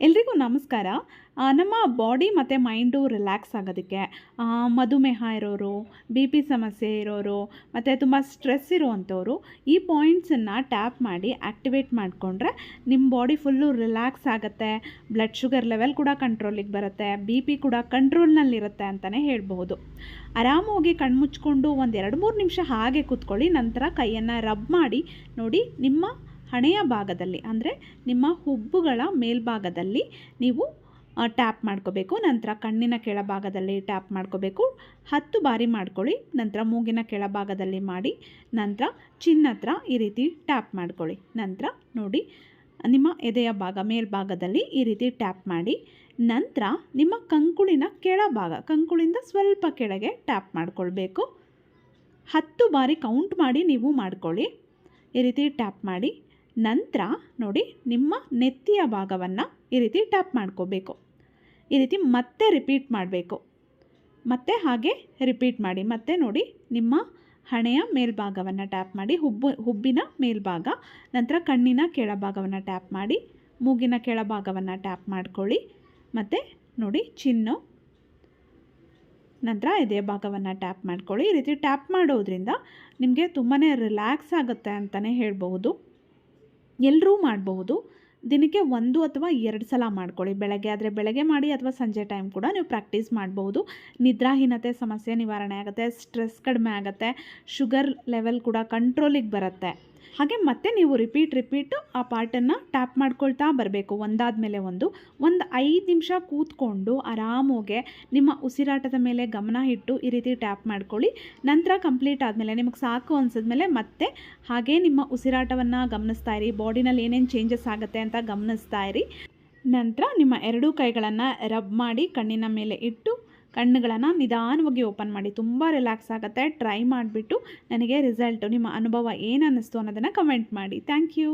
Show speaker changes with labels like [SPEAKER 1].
[SPEAKER 1] ಎಲ್ರಿಗೂ ನಮಸ್ಕಾರ. ನಮ್ಮ ಬಾಡಿ ಮತ್ತು ಮೈಂಡು ರಿಲ್ಯಾಕ್ಸ್ ಆಗೋದಕ್ಕೆ ಮಧುಮೇಹ ಇರೋರು, ಬಿ ಪಿ ಸಮಸ್ಯೆ ಇರೋರು, ಮತ್ತು ತುಂಬ ಸ್ಟ್ರೆಸ್ ಇರುವಂಥವ್ರು ಈ ಪಾಯಿಂಟ್ಸನ್ನು ಟ್ಯಾಪ್ ಮಾಡಿ ಆ್ಯಕ್ಟಿವೇಟ್ ಮಾಡಿಕೊಂಡ್ರೆ ನಿಮ್ಮ ಬಾಡಿ ಫುಲ್ಲು ರಿಲ್ಯಾಕ್ಸ್ ಆಗುತ್ತೆ. ಬ್ಲಡ್ ಶುಗರ್ ಲೆವೆಲ್ ಕೂಡ ಕಂಟ್ರೋಲಿಗೆ ಬರುತ್ತೆ. ಬಿ ಪಿ ಕೂಡ ಕಂಟ್ರೋಲ್ನಲ್ಲಿರುತ್ತೆ ಅಂತಲೇ ಹೇಳ್ಬೋದು ಆರಾಮಾಗಿ ಕಣ್ಮುಚ್ಕೊಂಡು ಒಂದು ಎರಡು ಮೂರು ನಿಮಿಷ ಹಾಗೆ ಕೂತ್ಕೊಳ್ಳಿ, ನಂತರ ಕೈಯನ್ನು ರಬ್ ಮಾಡಿ ನೋಡಿ ನಿಮ್ಮ ಹಣೆಯ ಭಾಗದಲ್ಲಿ, ಅಂದರೆ ನಿಮ್ಮ ಹುಬ್ಬುಗಳ ಮೇಲ್ಭಾಗದಲ್ಲಿ ನೀವು ಟ್ಯಾಪ್ ಮಾಡ್ಕೋಬೇಕು. ನಂತರ ಕಣ್ಣಿನ ಕೆಳಭಾಗದಲ್ಲಿ ಟ್ಯಾಪ್ ಮಾಡ್ಕೋಬೇಕು. ಹತ್ತು ಬಾರಿ ಮಾಡ್ಕೊಳ್ಳಿ. ನಂತರ ಮೂಗಿನ ಕೆಳಭಾಗದಲ್ಲಿ ಮಾಡಿ. ನಂತರ ಚಿನ್ನತ್ರ ಈ ರೀತಿ ಟ್ಯಾಪ್ ಮಾಡ್ಕೊಳ್ಳಿ. ನಂತರ ನೋಡಿ, ನಿಮ್ಮ ಎದೆಯ ಭಾಗ ಮೇಲ್ಭಾಗದಲ್ಲಿ ಈ ರೀತಿ ಟ್ಯಾಪ್ ಮಾಡಿ. ನಂತರ ನಿಮ್ಮ ಕಂಕುಳಿನ ಕೆಳಭಾಗ, ಕಂಕುಳಿಂದ ಸ್ವಲ್ಪ ಕೆಳಗೆ ಟ್ಯಾಪ್ ಮಾಡ್ಕೊಳ್ಬೇಕು. ಹತ್ತು ಬಾರಿ ಕೌಂಟ್ ಮಾಡಿ ನೀವು ಮಾಡ್ಕೊಳ್ಳಿ. ಈ ರೀತಿ ಟ್ಯಾಪ್ ಮಾಡಿ. ನಂತರ ನೋಡಿ ನಿಮ್ಮ ನೆತ್ತಿಯ ಭಾಗವನ್ನು ಈ ರೀತಿ ಟ್ಯಾಪ್ ಮಾಡ್ಕೋಬೇಕು. ಈ ರೀತಿ ಮತ್ತೆ ರಿಪೀಟ್ ಮಾಡಬೇಕು. ಮತ್ತೆ ಹಾಗೆ ರಿಪೀಟ್ ಮಾಡಿ, ಮತ್ತೆ ನೋಡಿ ನಿಮ್ಮ ಹಣೆಯ ಮೇಲ್ಭಾಗವನ್ನು ಟ್ಯಾಪ್ ಮಾಡಿ, ಹುಬ್ಬು, ಹುಬ್ಬಿನ ಮೇಲ್ಭಾಗ, ನಂತರ ಕಣ್ಣಿನ ಕೆಳಭಾಗವನ್ನು ಟ್ಯಾಪ್ ಮಾಡಿ, ಮೂಗಿನ ಕೆಳಭಾಗವನ್ನು ಟ್ಯಾಪ್ ಮಾಡ್ಕೊಳ್ಳಿ, ಮತ್ತು ನೋಡಿ ಚಿನ್ನು, ನಂತರ ಎದೆಯ ಭಾಗವನ್ನು ಟ್ಯಾಪ್ ಮಾಡ್ಕೊಳ್ಳಿ. ಈ ರೀತಿ ಟ್ಯಾಪ್ ಮಾಡೋದ್ರಿಂದ ನಿಮಗೆ ತುಂಬಾ ರಿಲ್ಯಾಕ್ಸ್ ಆಗುತ್ತೆ ಅಂತಲೇ ಹೇಳ್ಬಹುದು. ಎಲ್ಲರೂ ಮಾಡಬಹುದು. ದಿನಕ್ಕೆ ಒಂದು ಅಥವಾ ಎರಡು ಸಲ ಮಾಡ್ಕೊಳ್ಳಿ. ಬೆಳಗ್ಗೆ ಆದರೆ ಬೆಳಗ್ಗೆ ಮಾಡಿ ಅಥವಾ ಸಂಜೆ ಟೈಮ್ ಕೂಡ ನೀವು ಪ್ರಾಕ್ಟೀಸ್ ಮಾಡ್ಬೋದು. ನಿದ್ರಾಹೀನತೆ ಸಮಸ್ಯೆ ನಿವಾರಣೆ ಆಗುತ್ತೆ ಸ್ಟ್ರೆಸ್ ಕಡಿಮೆ ಆಗುತ್ತೆ ಶುಗರ್ ಲೆವೆಲ್ ಕೂಡ ಕಂಟ್ರೋಲಿಗೆ ಬರುತ್ತೆ. ಹಾಗೆ ಮತ್ತೆ ನೀವು ರಿಪೀಟ್ ರಿಪೀಟು ಆ ಪಾರ್ಟನ್ನು ಟ್ಯಾಪ್ ಮಾಡ್ಕೊಳ್ತಾ ಬರಬೇಕು. ಒಂದಾದ ಮೇಲೆ ಒಂದು ಒಂದು ಐದು ನಿಮಿಷ ಕೂತ್ಕೊಂಡು ಆರಾಮಾಗೆ ನಿಮ್ಮ ಉಸಿರಾಟದ ಮೇಲೆ ಗಮನ ಇಟ್ಟು ಈ ರೀತಿ ಟ್ಯಾಪ್ ಮಾಡ್ಕೊಳ್ಳಿ. ನಂತರ ಕಂಪ್ಲೀಟ್ ಆದಮೇಲೆ ನಿಮಗೆ ಸಾಕು ಅನ್ಸಿದ್ಮೇಲೆ ಮತ್ತೆ ಹಾಗೆ ನಿಮ್ಮ ಉಸಿರಾಟವನ್ನು ಗಮನಿಸ್ತಾ ಇರಿ. ಬಾಡಿನಲ್ಲಿ ಏನೇನು ಚೇಂಜಸ್ ಆಗುತ್ತೆ ಅಂತ ಗಮನಿಸ್ತಾ ಇರಿ. ನಂತರ ನಿಮ್ಮ ಎರಡೂ ಕೈಗಳನ್ನು ರಬ್ ಮಾಡಿ ಕಣ್ಣಿನ ಮೇಲೆ ಇಟ್ಟು ಕಣ್ಣುಗಳನ್ನು ನಿಧಾನವಾಗಿ ಓಪನ್ ಮಾಡಿ. ತುಂಬ ರಿಲ್ಯಾಕ್ಸ್ ಆಗುತ್ತೆ. ಟ್ರೈ ಮಾಡಿಬಿಟ್ಟು ನನಗೆ ರಿಸಲ್ಟು ನಿಮ್ಮ ಅನುಭವ ಏನು ಅನ್ನಿಸ್ತು ಅನ್ನೋದನ್ನು ಕಮೆಂಟ್ ಮಾಡಿ. Thank you